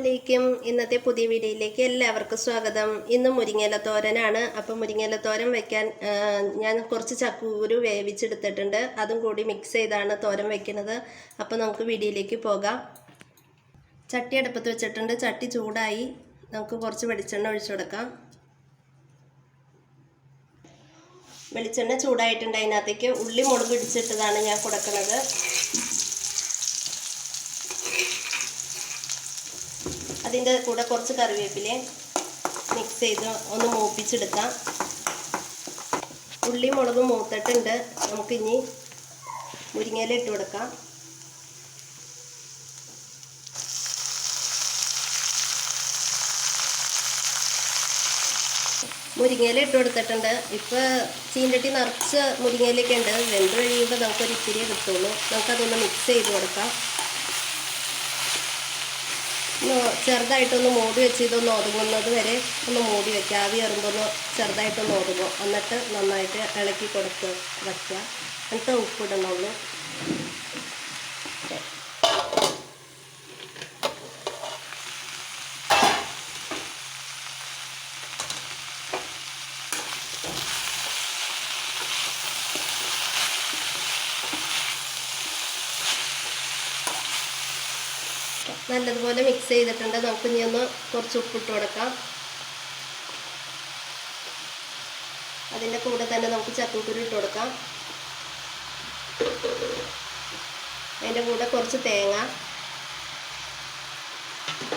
അസ്സലാമലൈക്കും. ഇന്നത്തെ പുതിയ വീഡിയോയിലേക്ക് എല്ലാവർക്കും സ്വാഗതം. ഇന്ന് മുരിങ്ങയില തോരനാണ്. അപ്പം മുരിങ്ങയില തോരൻ വെക്കാൻ ഞാൻ കുറച്ച് ചക്കൂരു വേവിച്ചെടുത്തിട്ടുണ്ട്. അതും കൂടി മിക്സ് ചെയ്താണ് തോരൻ വെക്കുന്നത്. അപ്പം നമുക്ക് വീഡിയോയിലേക്ക് പോകാം. ചട്ടി അടുപ്പത്ത് വെച്ചിട്ടുണ്ട്. ചട്ടി ചൂടായി. നമുക്ക് കുറച്ച് വെളിച്ചെണ്ണ ഒഴിച്ചു കൊടുക്കാം. വെളിച്ചെണ്ണ ചൂടായിട്ടുണ്ട് അതിനകത്തേക്ക് ഉള്ളി മുളക് ഇടിച്ചിട്ടതാണ് ഞാൻ കൊടുക്കുന്നത്. അതിന്റെ കൂടെ കുറച്ച് കറിവേപ്പില മിക്സ് ചെയ്ത് ഒന്ന് മൂപ്പിച്ചെടുക്കാം. ഉള്ളി മുളക് മൂത്തിട്ടുണ്ട്. നമുക്കിനി മുരിങ്ങയില ഇട്ട് കൊടുക്കാം. മുരിങ്ങയില ഇട്ട് കൊടുത്തിട്ടുണ്ട്. ഇപ്പോൾ ചീനട്ടി നിറച്ച് മുരിങ്ങയിലൊക്കെ ഉണ്ട്. വെന്ത് കഴിയുമ്പോൾ നമുക്കൊരു ഇത്തിരി കിട്ടുള്ളൂ. നമുക്കതൊന്ന് മിക്സ് ചെയ്ത് കൊടുക്കാം. ചെറുതായിട്ടൊന്ന് മൂടി വെച്ച് ഇതൊന്ന് ഒതുങ്ങുന്നത് വരെ ഒന്ന് മൂടി വയ്ക്കുക ആവി കയറുമ്പോൾ ഒന്ന് ചെറുതായിട്ടൊന്ന് ഒതുങ്ങും. എന്നിട്ട് നന്നായിട്ട് ഇളക്കി കൊടുത്ത് വയ്ക്കുക എന്നിട്ട് ഉപ്പിടണുള്ളൂ നല്ലതുപോലെ മിക്സ് ചെയ്തിട്ടുണ്ട്. നമുക്ക് ഇനി ഒന്ന് കുറച്ച് ഉപ്പിട്ട് കൊടുക്കാം. അതിന്റെ കൂടെ തന്നെ നമുക്ക് ചക്കക്കുരു ഇട്ട് കൊടുക്കാം. അതിന്റെ കൂടെ കുറച്ച് തേങ്ങ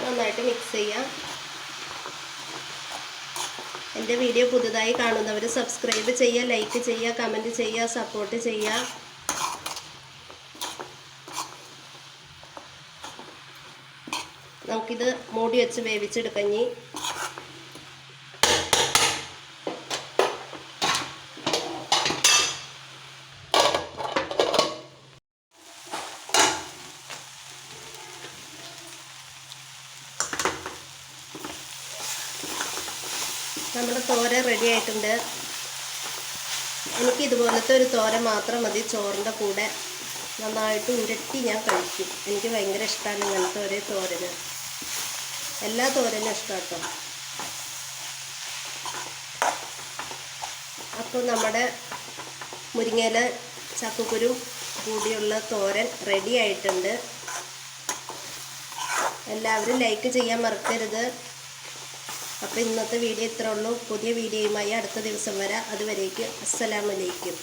നന്നായിട്ട് മിക്സ് ചെയ്യാം. എന്റെ വീഡിയോ പുതുതായി കാണുന്നവർ സബ്സ്ക്രൈബ് ചെയ്യുക ലൈക്ക് ചെയ്യുക കമന്റ് ചെയ്യുക സപ്പോർട്ട് ചെയ്യുക. നമുക്കിത് മൂടി വെച്ച് വേവിച്ചെടുക്കഞ്ഞി നമ്മുടെ തോര റെഡി ആയിട്ടുണ്ട്. എനിക്ക് ഇതുപോലത്തെ ഒരു തോര മാത്രം മതി ചോറിന്റെ കൂടെ. നന്നായിട്ട് ഉരുട്ടി ഞാൻ കഴിക്കും. എനിക്ക് ഭയങ്കര ഇഷ്ടമാണ് ഇങ്ങനത്തെ ഒരേ തോരന്. എല്ലാ തോരനും ഇഷ്ടം അപ്പോൾ നമ്മുടെ മുരിങ്ങയില ചക്കക്കുരു കൂടിയുള്ള തോരൻ റെഡി ആയിട്ടുണ്ട്. എല്ലാവരും ലൈക്ക് ചെയ്യാൻ മറക്കരുത്. അപ്പോൾ ഇന്നത്തെ വീഡിയോ ഇത്രേ ഉള്ളൂ. പുതിയ വീഡിയോയുമായി അടുത്ത ദിവസം വരാം. അതുവരേക്ക് അസ്സലാമലൈക്കും